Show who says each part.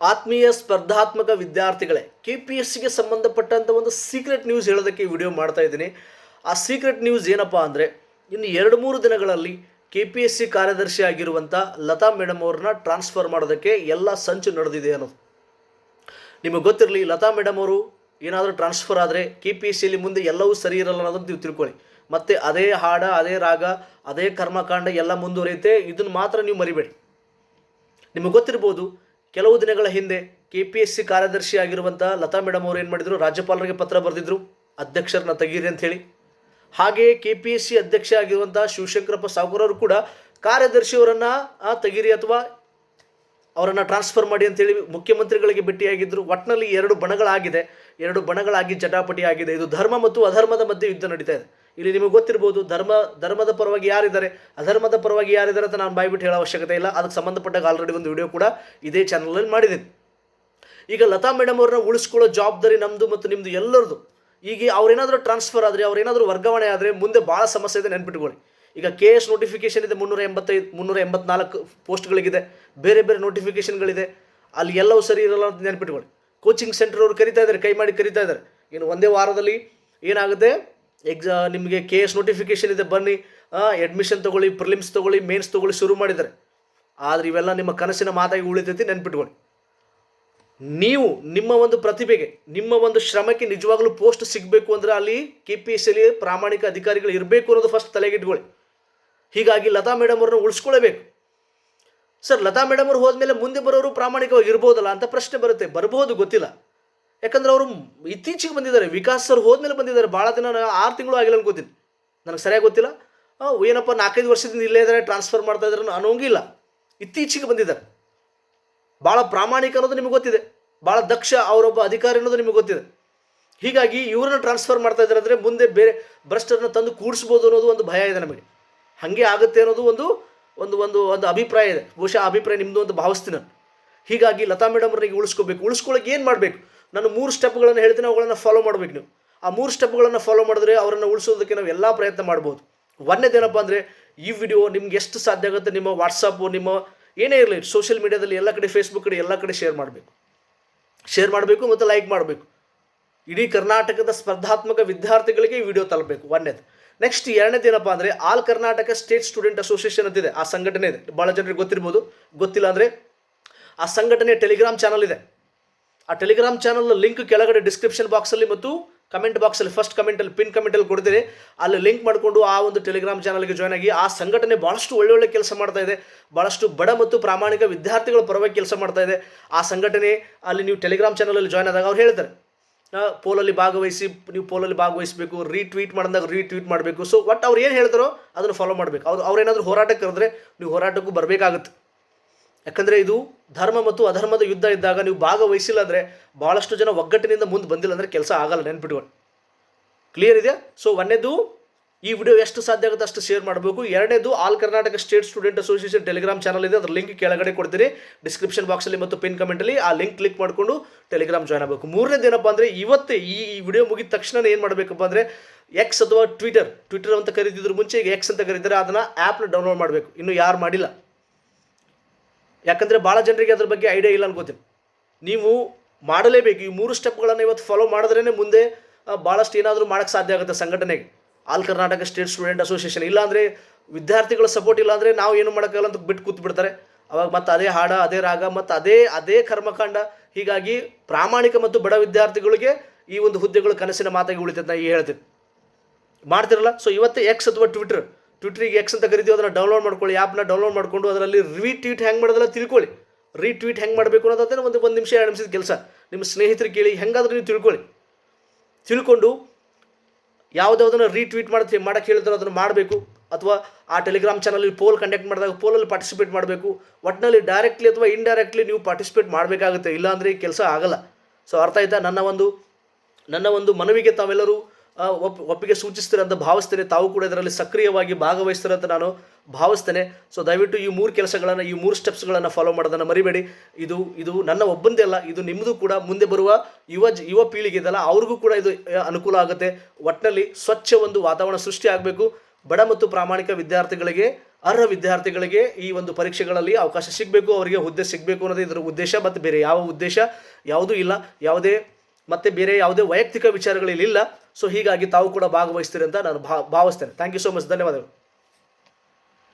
Speaker 1: ಆತ್ಮೀಯ ಸ್ಪರ್ಧಾತ್ಮಕ ವಿದ್ಯಾರ್ಥಿಗಳೇ ಕೆ ಪಿ ಎಸ್ ಸಿಗೆ ಸಂಬಂಧಪಟ್ಟಂಥ ಒಂದು ಸೀಕ್ರೆಟ್ ನ್ಯೂಸ್ ಹೇಳೋದಕ್ಕೆ ವಿಡಿಯೋ ಮಾಡ್ತಾ ಇದ್ದೀನಿ. ಆ ಸೀಕ್ರೆಟ್ ನ್ಯೂಸ್ ಏನಪ್ಪ ಅಂದರೆ, ಇನ್ನು ಎರಡು ಮೂರು ದಿನಗಳಲ್ಲಿ ಕೆ ಪಿ ಎಸ್ ಸಿ ಕಾರ್ಯದರ್ಶಿ ಆಗಿರುವಂಥ ಲತಾ ಮೇಡಮ್ ಅವ್ರನ್ನ ಟ್ರಾನ್ಸ್ಫರ್ ಮಾಡೋದಕ್ಕೆ ಎಲ್ಲ ಸಂಚು ನಡೆದಿದೆ ಅನ್ನೋದು. ನಿಮಗೆ ಗೊತ್ತಿರಲಿ, ಲತಾ ಮೇಡಮ್ ಅವರು ಏನಾದರೂ ಟ್ರಾನ್ಸ್ಫರ್ ಆದರೆ ಕೆ ಪಿ ಎಸ್ ಸಿಯಲ್ಲಿ ಮುಂದೆ ಎಲ್ಲವೂ ಸರಿ ಇರಲ್ಲ ಅನ್ನೋದನ್ನು ನೀವು ತಿಳ್ಕೊಳ್ಳಿ. ಮತ್ತು ಅದೇ ಹಾಡ, ಅದೇ ರಾಗ, ಅದೇ ಕರ್ಮಕಾಂಡ ಎಲ್ಲ ಮುಂದುವರಿಯುತ್ತೆ, ಇದನ್ನು ಮಾತ್ರ ನೀವು ಮರಿಬೇಡಿ. ನಿಮಗೆ ಗೊತ್ತಿರ್ಬೋದು ಕೆಲವು ದಿನಗಳ ಹಿಂದೆ ಕೆ ಪಿ ಎಸ್ ಸಿ ಕಾರ್ಯದರ್ಶಿ ಆಗಿರುವಂಥ ಲತಾ ಮೇಡಮ್ ಅವರು ಏನು ಮಾಡಿದರು? ರಾಜ್ಯಪಾಲರಿಗೆ ಪತ್ರ ಬರೆದಿದ್ರು. ಅಧ್ಯಕ್ಷರನ್ನ ತೆಗೀರಿ ಅಂತ ಹೇಳಿ. ಹಾಗೆಯೇ ಕೆ ಪಿ ಎಸ್ ಸಿ ಅಧ್ಯಕ್ಷ ಆಗಿರುವಂಥ ಶಿವಶಂಕರಪ್ಪ ಸಾಗರ್ ಅವರು ಕೂಡ ಕಾರ್ಯದರ್ಶಿಯವರನ್ನು ತೆಗೀರಿ ಅಥವಾ ಅವರನ್ನು ಟ್ರಾನ್ಸ್ಫರ್ ಮಾಡಿ ಅಂತೇಳಿ ಮುಖ್ಯಮಂತ್ರಿಗಳಿಗೆ ಭೇಟಿಯಾಗಿದ್ದರು ಒಟ್ಟಿನಲ್ಲಿ ಎರಡು ಬಣಗಳಾಗಿದೆ. ಎರಡು ಬಣಗಳಾಗಿ ಜಟಾಪಟಿ ಆಗಿದೆ ಇದು ಧರ್ಮ ಮತ್ತು ಅಧರ್ಮದ ಮಧ್ಯೆ ಯುದ್ಧ ನಡೀತಾ ಇದೆ. ಇಲ್ಲಿ ನಿಮಗೆ ಗೊತ್ತಿರ್ಬೋದು ಧರ್ಮ, ಧರ್ಮದ ಪರವಾಗಿ ಯಾರಿದ್ದಾರೆ, ಅಧರ್ಮದ ಪರವಾಗಿ ಯಾರಿದ್ದಾರೆ ಅಂತ ನಾನು ಬಾಯ್ಬಿಟ್ಟು ಹೇಳೋ ಅವಶ್ಯಕತೆ ಇಲ್ಲ. ಅದಕ್ಕೆ ಸಂಬಂಧಪಟ್ಟಾಗ ಆಲ್ರೆಡಿ ಒಂದು ವಿಡಿಯೋ ಕೂಡ ಇದೇ ಚಾನಲಲ್ಲಿ ಮಾಡಿದ್ದೀನಿ. ಈಗ ಲತಾ ಮೇಡಮ್ ಅವ್ರನ್ನ ಉಳಿಸ್ಕೊಳ್ಳೋ ಜವಾಬ್ದಾರಿ ನಮ್ಮದು ಮತ್ತು ನಿಮ್ಮದು ಎಲ್ಲರದು. ಈಗ ಅವ್ರೇನಾದರೂ ಟ್ರಾನ್ಸ್ಫರ್ ಆದರೆ, ಅವ್ರೇನಾದರೂ ವರ್ಗಾವಣೆ ಆದರೆ ಮುಂದೆ ಭಾಳ ಸಮಸ್ಯೆ ಇದೆ ನೆನ್ಪಿಟ್ಕೊಳ್ಳಿ. ಈಗ ಕೆ ಎಸ್ ನೋಟಿಫಿಕೇಶನ್ ಇದೆ ಮುನ್ನೂರ ಎಂಬತ್ತೈದು ಮುನ್ನೂರ ಎಂಬತ್ನಾಲ್ಕು ಪೋಸ್ಟ್ಗಳಿಗಿದೆ. ಬೇರೆ ಬೇರೆ ನೋಟಿಫಿಕೇಷನ್ಗಳಿದೆ ಅಲ್ಲಿ ಎಲ್ಲವೂ ಸರಿ ಇರಲ್ಲ ಅಂತ ನೆನ್ಪಿಟ್ಕೊಳ್ಳಿ. ಕೋಚಿಂಗ್ ಸೆಂಟರ್ ಅವರು ಕರಿತಾ ಇದ್ದಾರೆ ಕೈ ಮಾಡಿ ಕರಿತಾ ಇದ್ದಾರೆ. ಇನ್ನು ಒಂದೇ ವಾರದಲ್ಲಿ ಏನಾಗುತ್ತೆ? ಎಕ್ಸಾ ನಿಮಗೆ ಕೆ ಎಸ್ ನೋಟಿಫಿಕೇಶನ್ ಇದೆ, ಬನ್ನಿ. ಅಡ್ಮಿಷನ್ ತೊಗೊಳ್ಳಿ ಪ್ರಿಲಿಮ್ಸ್ ತೊಗೊಳ್ಳಿ ಮೇನ್ಸ್ ತೊಗೊಳ್ಳಿ ಶುರು ಮಾಡಿದ್ದಾರೆ. ಆದರೆ ಇವೆಲ್ಲ ನಿಮ್ಮ ಕನಸಿನ ಮಾತಾಗಿ ಉಳಿತೈತಿ, ನೆನ್ಪಿಟ್ಕೊಳ್ಳಿ. ನೀವು ನಿಮ್ಮ ಒಂದು ಪ್ರತಿಭೆಗೆ, ನಿಮ್ಮ ಒಂದು ಶ್ರಮಕ್ಕೆ ನಿಜವಾಗ್ಲೂ ಪೋಸ್ಟ್ ಸಿಗಬೇಕು ಅಂದರೆ ಅಲ್ಲಿ ಕೆ ಪಿ ಎಸ್ ಸಿಲಿ ಪ್ರಾಮಾಣಿಕ ಅಧಿಕಾರಿಗಳು ಇರಬೇಕು ಅನ್ನೋದು ಫಸ್ಟ್ ತಲೆಗಿಟ್ಕೊಳ್ಳಿ ಹೀಗಾಗಿ ಲತಾ ಮೇಡಮ್ ಅವ್ರನ್ನ ಉಳಿಸ್ಕೊಳ್ಬೇಕು ಸರ್ ಲತಾ ಮೇಡಮ್ ಅವ್ರು ಹೋದ್ಮೇಲೆ ಮುಂದೆ ಬರೋರು ಪ್ರಾಮಾಣಿಕವಾಗಿ ಇರ್ಬೋದಲ್ಲ ಅಂತ ಪ್ರಶ್ನೆ ಬರುತ್ತೆ. ಬರ್ಬೋದು, ಗೊತ್ತಿಲ್ಲ. ಯಾಕಂದ್ರೆ ಅವರು ಇತ್ತೀಚೆಗೆ ಬಂದಿದ್ದಾರೆ ವಿಕಾಸ್ ಸರ್ ಹೋದ್ಮೇಲೆ ಬಂದಿದ್ದಾರೆ, ಭಾಳ ದಿನ ಆರು ತಿಂಗಳು ಆಗಿಲ್ಲ ಅನ್ಕೋತೀನಿ. ನನಗೆ ಸರಿಯಾಗಿ ಗೊತ್ತಿಲ್ಲ. ಏನಪ್ಪ, ನಾಲ್ಕೈದು ವರ್ಷದಿಂದ ಇಲ್ಲೇ ಇದ್ದಾರೆ ಟ್ರಾನ್ಸ್ಫರ್ ಮಾಡ್ತಾ ಇದ್ದಾರೆ ಅನ್ನೋಂಗಿಲ್ಲ. ಇತ್ತೀಚೆಗೆ ಬಂದಿದ್ದಾರೆ. ಭಾಳ ಪ್ರಾಮಾಣಿಕ ಅನ್ನೋದು ನಿಮಗೆ ಗೊತ್ತಿದೆ. ಭಾಳ ದಕ್ಷ ಅವರೊಬ್ಬ ಅಧಿಕಾರಿ ಅನ್ನೋದು ನಿಮಗೆ ಗೊತ್ತಿದೆ. ಹೀಗಾಗಿ ಇವ್ರನ್ನ ಟ್ರಾನ್ಸ್ಫರ್ ಮಾಡ್ತಾ ಇದ್ದಾರೆ ಅಂದರೆ ಮುಂದೆ ಬೇರೆ ಭ್ರಷ್ಟರನ್ನ ತಂದು ಕೂಡಿಸ್ಬೋದು ಅನ್ನೋದು ಒಂದು ಭಯ ಇದೆ ನಮಗೆ. ಹಾಗೆ ಆಗುತ್ತೆ ಅನ್ನೋದು ಒಂದು ಒಂದು ಒಂದು ಒಂದು ಅಭಿಪ್ರಾಯ ಇದೆ. ಬಹುಶಃ ಅಭಿಪ್ರಾಯ ನಿಮ್ಮದು ಅಂತ ಭಾವಿಸ್ತೀನಿ ನಾನು. ಹೀಗಾಗಿ ಲತಾ ಮೇಡಮ್ ಅವ್ರಿಗೆ ಉಳಿಸ್ಕೋಬೇಕು. ಉಳಿಸ್ಕೊಳ್ಳೋಕೆ ಏನು ಮಾಡಬೇಕು? ನಾನು ಮೂರು ಸ್ಟೆಪ್ಗಳನ್ನು ಹೇಳ್ತೀನಿ ಅವುಗಳನ್ನು ಫಾಲೋ ಮಾಡಬೇಕು ನೀವು. ಆ ಮೂರು ಸ್ಟೆಪ್ಗಳನ್ನು ಫಾಲೋ ಮಾಡಿದ್ರೆ ಅವರನ್ನು ಉಳಿಸೋದಕ್ಕೆ ನಾವು ಎಲ್ಲ ಪ್ರಯತ್ನ ಮಾಡ್ಬೋದು. ಒಂದೇದೇನಪ್ಪ ಅಂದರೆ ಈ ವಿಡಿಯೋ ನಿಮ್ಗೆ ಎಷ್ಟು ಸಾಧ್ಯ ಆಗುತ್ತೆ ನಿಮ್ಮ ವಾಟ್ಸಪ್ಪು ನಿಮ್ಮ ಏನೇ ಇರಲಿ ಸೋಷಿಯಲ್ ಮೀಡಿಯಾದಲ್ಲಿ ಎಲ್ಲ ಕಡೆ ಫೇಸ್ಬುಕ್ ಕಡೆ ಎಲ್ಲ ಕಡೆ ಶೇರ್ ಮಾಡಬೇಕು. ಶೇರ್ ಮಾಡಬೇಕು ಮತ್ತು ಲೈಕ್ ಮಾಡಬೇಕು. ಇಡೀ ಕರ್ನಾಟಕದ ಸ್ಪರ್ಧಾತ್ಮಕ ವಿದ್ಯಾರ್ಥಿಗಳಿಗೆ ಈ ವಿಡಿಯೋ ತಲುಪಬೇಕು ಒಂದೇದು ನೆಕ್ಸ್ಟ್ ಎರಡನೇದು ಏನಪ್ಪ ಅಂದರೆ all Karnataka state student association ಅಂತಿದೆ ಆ ಸಂಘಟನೆ ಇದೆ. ಭಾಳ ಜನರಿಗೆ ಗೊತ್ತಿರ್ಬೋದು. ಗೊತ್ತಿಲ್ಲ ಅಂದರೆ ಆ ಸಂಘಟನೆ ಟೆಲಿಗ್ರಾಮ್ ಚಾನಲ್ ಇದೆ. ಆ ಟೆಲಿಗ್ರಾಮ್ ಚಾನಲ್ ಲಿಂಕ್ ಕೆಳಗಡೆ ಡಿಸ್ಕ್ರಿಪ್ಷನ್ ಬಾಕ್ಸಲ್ಲಿ ಮತ್ತು ಕಮೆಂಟ್ ಬಾಕ್ಸಲ್ಲಿ ಫಸ್ಟ್ ಕಮೆಂಟಲ್ಲಿ ಪಿನ್ ಕಮೆಂಟಲ್ಲಿ ಕೊಡ್ತೀನಿ. ಅಲ್ಲಿ ಲಿಂಕ್ ಮಾಡಿಕೊಂಡು ಆ ಒಂದು ಟೆಲಿಗ್ರಾಮ್ ಚಾನಲ್ಗೆ ಜಾಯ್ನ್ ಆಗಿ ಆ ಸಂಘಟನೆ ಭಾಳಷ್ಟು ಒಳ್ಳೊಳ್ಳೆ ಕೆಲಸ ಮಾಡ್ತಾ ಇದೆ. ಭಾಳಷ್ಟು ಬಡ ಮತ್ತು ಪ್ರಾಮಾಣಿಕ ವಿದ್ಯಾರ್ಥಿಗಳ ಪರವಾಗಿ ಕೆಲಸ ಮಾಡ್ತಾ ಇದೆ. ಆ ಸಂಘಟನೆ ಅಲ್ಲಿ ನೀವು ಟೆಲಿಗ್ರಾಮ್ ಚಾನಲಲ್ಲಿ ಜಾಯ್ನ್ ಆದಾಗ ಅವ್ರು ಹೇಳ್ತಾರೆ. ಪೋಲಲ್ಲಿ ಭಾಗವಹಿಸಿ, ನೀವು ಪೋಲಲ್ಲಿ ಭಾಗವಹಿಸಬೇಕು ರೀಟ್ವೀಟ್ ಮಾಡಿದಾಗ ರೀಟ್ವೀಟ್ ಮಾಡಬೇಕು. ಸೊ ಒಟ್ಟು ಅವ್ರು ಏನು ಹೇಳ್ತಾರೋ ಅದನ್ನು ಫಾಲೋ ಮಾಡಬೇಕು. ಅವ್ರು ಅವ್ರೇನಾದರೂ ಹೋರಾಟಕ್ಕೆ ಕರೆದ್ರೆ ನೀವು ಹೋರಾಟಕ್ಕೂ ಬರಬೇಕಾಗುತ್ತೆ. ಯಾಕಂದರೆ ಇದು ಧರ್ಮ ಮತ್ತು ಅಧರ್ಮದ ಯುದ್ಧ ಇದ್ದಾಗ ನೀವು ಭಾಗವಹಿಸಿಲ್ಲ ಅಂದರೆ ಭಾಳಷ್ಟು ಜನ ಒಗ್ಗಟ್ಟಿನಿಂದ ಮುಂದೆ ಬಂದಿಲ್ಲ ಅಂದರೆ ಕೆಲಸ ಆಗಲ್ಲ ನೆನ್ಪಿಟ್ಕೊಂಡು ಕ್ಲಿಯರ್ ಇದೆಯಾ? ಸೊ ಒಂದೇದು, ಈ ವಿಡಿಯೋ ಎಷ್ಟು ಸಾಧ್ಯ ಆಗುತ್ತೆ ಅಷ್ಟು ಶೇರ್ ಮಾಡಬೇಕು. ಎರಡನೇದು all Karnataka state student association Telegram channel ಇದೆ. ಅದರ ಲಿಂಕ್ ಕೆಳಗಡೆ ಕೊಡ್ತೀನಿ. ಡಿಸ್ಕ್ರಿಪ್ಷನ್ ಬಾಕ್ಸಲ್ಲಿ ಮತ್ತು ಪಿನ್ ಕಮೆಂಟಲ್ಲಿ ಆ ಲಿಂಕ್ ಕ್ಲಿಕ್ ಮಾಡಿಕೊಂಡು ಟೆಲಿಗ್ರಾಮ್ ಜಾಯ್ನ್ ಆಗಬೇಕು. ಮೂರನೇದು ಏನಪ್ಪ ಅಂದರೆ, ಇವತ್ತೇ ಈ ವಿಡಿಯೋ ಮುಗಿದ ತಕ್ಷಣ ಏನು ಮಾಡಬೇಕಪ್ಪ ಅಂದರೆ ಎಕ್ಸ್ ಅಥವಾ ಟ್ವಿಟರ್ ಟ್ವಿಟರ್ ಅಂತ ಕರೀತಿದ್ರು ಮುಂಚೆ ಈಗ ಎಕ್ಸ್ ಅಂತ ಕರೀತಾರೆ. ಅದನ್ನು ಆ್ಯಪ್ನ ಡೌನ್ಲೋಡ್ ಮಾಡಬೇಕು. ಇನ್ನು ಯಾರು ಮಾಡಿಲ್ಲ. ಯಾಕಂದರೆ ಭಾಳ ಜನರಿಗೆ ಅದ್ರ ಬಗ್ಗೆ ಐಡಿಯಾ ಇಲ್ಲ ಅನ್ಕೋತೀನಿ. ನೀವು ಮಾಡಲೇಬೇಕು. ಈ ಮೂರು ಸ್ಟೆಪ್ಗಳನ್ನು ಇವತ್ತು ಫಾಲೋ ಮಾಡಿದ್ರೇ ಮುಂದೆ ಭಾಳಷ್ಟು ಏನಾದರೂ ಮಾಡೋಕ್ಕೆ ಸಾಧ್ಯ ಆಗುತ್ತೆ ಸಂಘಟನೆಗೆ. All Karnataka state student association. ಇಲ್ಲಾಂದರೆ ವಿದ್ಯಾರ್ಥಿಗಳ ಸಪೋರ್ಟ್ ಇಲ್ಲಾಂದರೆ ನಾವು ಏನು ಮಾಡೋಕ್ಕಾಗಲ್ಲ ಅಂತ ಬಿಟ್ಟು ಕೂತು ಬಿಡ್ತಾರೆ ಅವಾಗ ಮತ್ತು ಅದೇ ಹಾಡ, ಅದೇ ರಾಗ, ಮತ್ತು ಅದೇ ಅದೇ ಕರ್ಮಕಾಂಡ. ಹೀಗಾಗಿ ಪ್ರಾಮಾಣಿಕ ಮತ್ತು ಬಡ ವಿದ್ಯಾರ್ಥಿಗಳಿಗೆ ಈ ಒಂದು ಹುದ್ದೆಗಳು ಕನಸಿನ ಮಾತಾಗಿ ಉಳಿತೈತೆ ನಾ ಈ ಹೇಳ್ತೀನಿ. ಮಾಡ್ತಿರಲ್ಲ? ಸೊ ಇವತ್ತು ಎಕ್ಸ್ ಅಥವಾ ಟ್ವಿಟರ್ ಟ್ವಿಟ್ರಿಗೆ ಎಕ್ಸ್ ಅಂತ ಕರಿತೀವಿ, ಅದನ್ನು ಡೌನ್ಲೋಡ್ ಮಾಡ್ಕೊಳ್ಳಿ ಆ್ಯಪ್ನ ಡೌನ್ಲೋಡ್ ಮಾಡಿಕೊಂಡು ಅದರಲ್ಲಿ ರೀಟ್ವೀಟ್ ಹೆಂಗೆ ಮಾಡೋದಲ್ಲ ತಿಳ್ಕೊಳ್ಳಿ. ರೀಟ್ವೀಟ್ ಹೆಂಗೆ ಮಾಡಬೇಕು ಅನ್ನೋದಾದ್ರೆ ಒಂದು ಒಂದು ನಿಮಿಷ, ಎರಡು ನಿಮಿಷದ ಕೆಲಸ. ನಿಮ್ಮ ಸ್ನೇಹಿತರು ಕೇಳಿ, ಹೆಂಗಾದ್ರೂ ನೀವು ತಿಳ್ಕೊಳ್ಳಿ. ತಿಳ್ಕೊಂಡು ಯಾವುದಾವುದನ್ನು ರೀಟ್ವೀಟ್ ಮಾಡ್ತೀವಿ ಮಾಡೋಕ್ಕೆ ಹೇಳಿದ್ರೆ ಅದನ್ನು ಮಾಡಬೇಕು. ಅಥವಾ ಆ ಟೆಲಿಗ್ರಾಮ್ ಚಾನಲ್ಲಿ ಪೋಲ್ ಕಂಡಕ್ಟ್ ಮಾಡಿದಾಗ ಪೋಲಲ್ಲಿ ಪಾರ್ಟಿಸಿಪೇಟ್ ಮಾಡಬೇಕು. ಒಟ್ಟಿನಲ್ಲಿ ಡೈರೆಕ್ಟ್ಲಿ ಅಥವಾ ಇಂಡೈರೆಕ್ಟ್ಲಿ ನೀವು ಪಾರ್ಟಿಸಿಪೇಟ್ ಮಾಡಬೇಕಾಗುತ್ತೆ. ಇಲ್ಲಾಂದರೆ ಈ ಕೆಲಸ ಆಗಲ್ಲ. ಸೊ ಅರ್ಥ ಆಯ್ತಾ? ನನ್ನ ಒಂದು ನನ್ನ ಒಂದು ಮನವಿಗೆ ತಾವೆಲ್ಲರೂ ಒಪ್, ಒಪ್ಪಿಗೆ ಸೂಚಿಸ್ತೀರ ಅಂತ ಭಾವಿಸ್ತೇನೆ. ತಾವು ಕೂಡ ಇದರಲ್ಲಿ ಸಕ್ರಿಯವಾಗಿ ಭಾಗವಹಿಸ್ತೀರ ಅಂತ ನಾನು ಭಾವಿಸ್ತೇನೆ. ಸೊ ದಯವಿಟ್ಟು ಈ ಮೂರು ಕೆಲಸಗಳನ್ನು, ಈ ಮೂರು ಸ್ಟೆಪ್ಸ್ಗಳನ್ನು ಫಾಲೋ ಮಾಡೋದನ್ನು ಮರಿಬೇಡಿ. ಇದು ಇದು ನನ್ನ ಒಬ್ಬಂದೇ ಅಲ್ಲ, ಇದು ನಿಮ್ಮದು ಕೂಡ. ಮುಂದೆ ಬರುವ ಯುವ ಯುವ ಪೀಳಿಗೆ ಇದೆಲ್ಲ ಅವ್ರಿಗೂ ಕೂಡ ಇದು ಅನುಕೂಲ ಆಗುತ್ತೆ. ಒಟ್ಟಿನಲ್ಲಿ ಸ್ವಚ್ಛ ಒಂದು ವಾತಾವರಣ ಸೃಷ್ಟಿ ಆಗಬೇಕು. ಬಡ ಮತ್ತು ಪ್ರಾಮಾಣಿಕ ವಿದ್ಯಾರ್ಥಿಗಳಿಗೆ, ಅರ್ಹ ವಿದ್ಯಾರ್ಥಿಗಳಿಗೆ ಈ ಒಂದು ಪರೀಕ್ಷೆಗಳಲ್ಲಿ ಅವಕಾಶ ಸಿಗಬೇಕು. ಅವರಿಗೆ ಹುದ್ದೆ ಸಿಗಬೇಕು ಅನ್ನೋದು ಇದರ ಉದ್ದೇಶ, ಮತ್ತು ಬೇರೆ ಯಾವ ಉದ್ದೇಶ ಯಾವುದೂ ಇಲ್ಲ. ಯಾವುದೇ, ಮತ್ತು ಬೇರೆ ಯಾವುದೇ ವೈಯಕ್ತಿಕ ವಿಚಾರಗಳಿಲ್ಲ. ಸೊ ಹೀಗಾಗಿ ತಾವು ಕೂಡ ಭಾಗವಹಿಸ್ತೀರಿ ಅಂತ ನಾನು ಭಾವಿಸ್ತೇನೆ. ಥ್ಯಾಂಕ್ ಯು ಸೋ ಮಚ್ ಧನ್ಯವಾದಗಳು.